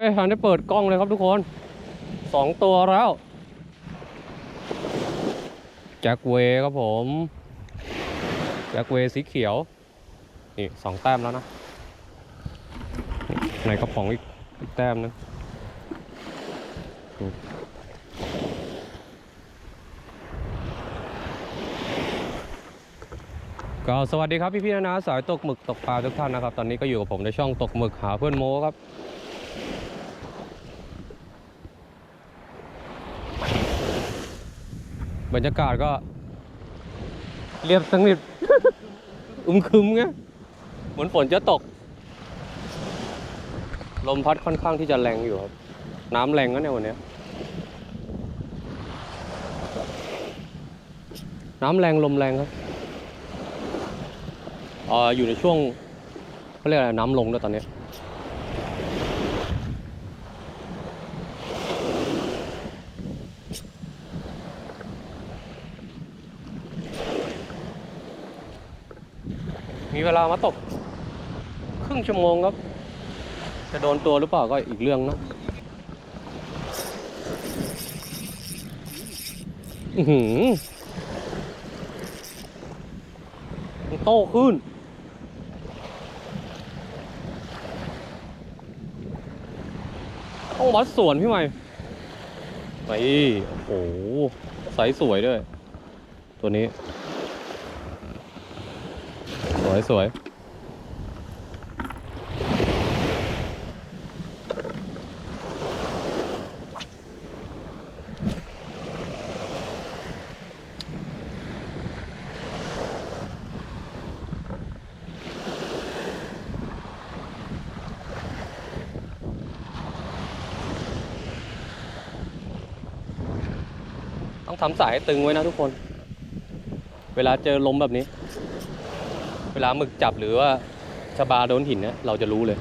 ไม่ทันได้เปิดกล้องเลยครับทุกคนสองตัวแล้วแจ็คเวย์ครับผมแจ็คเวย์สีเขียว นี่สองแต้มแล้วนะในกระป๋องอีกอีกแต้มนึงก็สวัสดีครับพี่พี่ๆนะนะสายตกหมึกตกปลาทุกท่านนะครับ ตอนนี้ก็อยู่กับผมในช่องตกหมึกหาเพื่อนโมครับ บรรยากาศก็ เรียบสนิทอึมครึมไงเหมือนฝนจะตก ลมพัดค่อนข้างที่จะแรงอยู่ครับ น้ำแรงก็เนี่ยวันนี้น้ำแรงลมแรงครับอออยู่ในช่วงเขาเรียกอะไรน้ำลงด้วยตอนนี้ มีเวลามาตก ครึ่งชั่วโมงครับ จะโดนตัวหรือเปล่าก็อีกเรื่องนะอือหือโตขึ้นต้องวัดสวนพี่ใหม่ไปโอ้โหไซส์สวยด้วย ตัวนี้ วยสวยต้องทำสายให้ตึงไว้นะทุกคน เวลาเจอลมแบบนี้ เวลาหมึกจับหรือว่าชบาโดนหินเนี่ยเราจะรู้เลย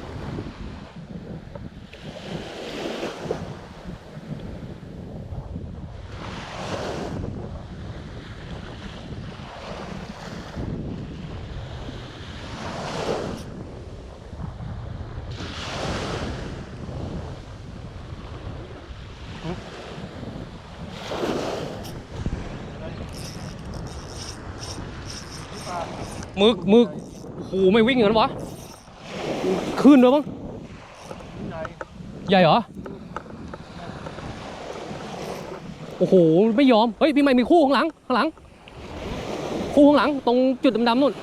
มึกมึกโอ้ไม่วิ่งอย่างนั้นวะขึ้นเลยมั้งใหญ่เหรอโอ้โหไม่ยอมเฮ้ยพี่ใหม่มีคู่ข้างหลังข้างหลัง คู่ข้างหลัง ตรงจุดดำๆนู่น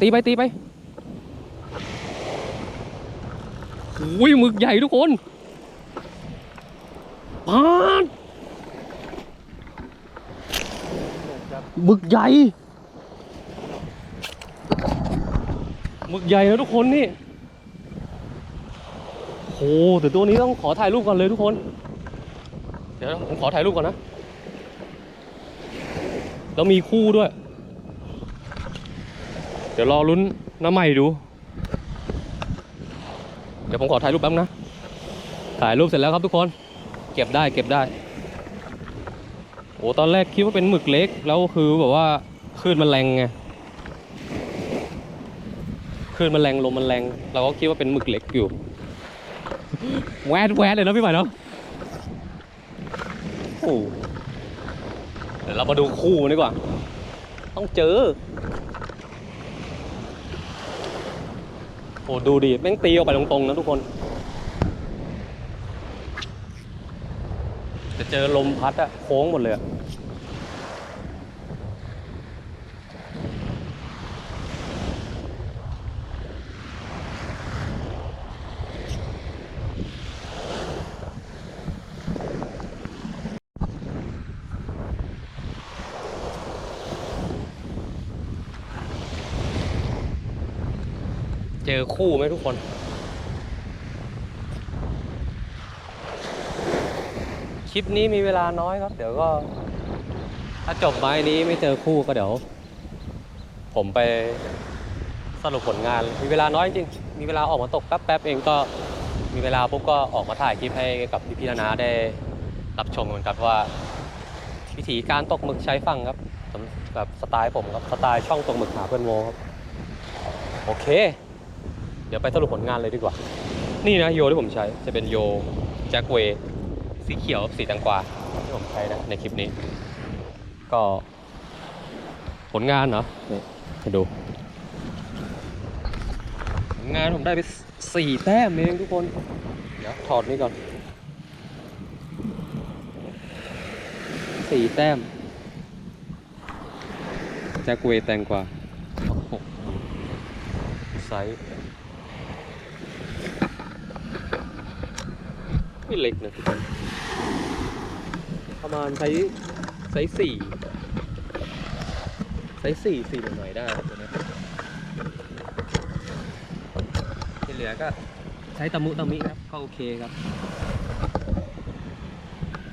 ตีไปตีไปโอ้ยหมึกใหญ่ทุกคนปาดหมึกใหญ่ หมึกใหญ่นะทุกคนนี่โอ้โหแต่ตัวนี้ต้องขอถ่ายรูปก่อนเลยทุกคน เดี๋ยวผมขอถ่ายรูปก่อนนะ แล้วมีคู่ด้วย เดี๋ยวรอลุ้นน้าใหม่ดู เดี๋ยวผมขอถ่ายรูปแป๊บนะ ถ่ายรูปเสร็จแล้วครับทุกคน เก็บได้เก็บได้ โอ้ตอนแรกคิดว่าเป็นหมึกเล็ก แล้วคือแบบว่าคลื่นมันแรงไง ลื่นมันแรงลมมันแรง เราก็คิดว่าเป็นหมึกเหล็กอยู่ แวดแวดเลยนะพี่ใหม่เนาะโอ้เดี๋ยวเรามาดูคู่มันดีกว่า ต้องเจอ โอ้ดูดิแม่งตีออกไปตรงๆนะทุกคน จะเจอลมพัดอะโค้งหมดเลยอะ จอคู่ไหมทุกคน คลิปนี้มีเวลาน้อยครับ เดี๋ยวก็ ถ้าจบไม้นี้ไม่เจอคู่ก็เดี๋ยว ผมไปสรุปผลงาน มีเวลาน้อยจริง มีเวลาออกมาตกแป๊บๆเองก็มีเวลาปุ๊บก็ออกมาถ่ายคลิปให้กับพี่ๆนานาได้รับชมกันครับว่าวิธีการตกหมึกใช้ฝั่งครับแบบสไตล์ผมครับสไตล์ช่องตกหมึกหาเพื่อนโมครับโอเค ดี๋ยวไปสรุปผลงานเลยดีกว่า นี่นะโยที่ผมใช้จะเป็นโยแจ็คเวย์สีเขียวสีแตงกวาที่ผมใช้นะในคลิปนี้ ก็ ผลงานเนาะนี่ให้ดู ผลงานผมได้ไปสี่แต้มเองทุกคน เดี๋ยวถอดนี่ก่อนสี่แต้มแจ็คเวย์แตงกวาไซส์ ไม่เล็กนะทุกคน ประมาณไซส์ไซส์สี่ไซส์สี่สี่หน่อยๆได้ครับตัวเนี้ยที่เหลือก็ใช้ตะมุตะมิครับ ก็โอเคครับ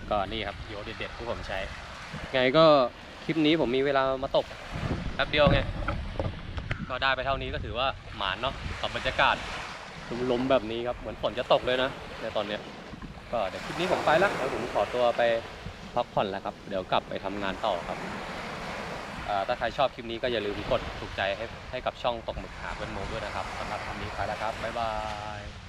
ก็นี่ครับโยเด็ดๆที่ผมใช้ ไงก็คลิปนี้ผมมีเวลามาตกแป๊บเดียวไง ก็ได้ไปเท่านี้ก็ถือว่าหมานเนาะกับบรรยากาศลมๆแบบนี้ครับ เหมือนฝนจะตกเลยนะในตอนเนี้ย ก็เดี๋ยวคลิปนี้ผมไปแล้วแล้วผมขอตัวไปพักผ่อนแล้วครับ เดี๋ยวกลับไปทำงานต่อครับถ้าใครชอบคลิปนี้ก็อย่าลืมกดถูกใจให้ให้กับช่องตกหมึกหาเป็นโมด้วยนะครับสำหรับคลิปนี้ไปแล้วครับบ๊ายบาย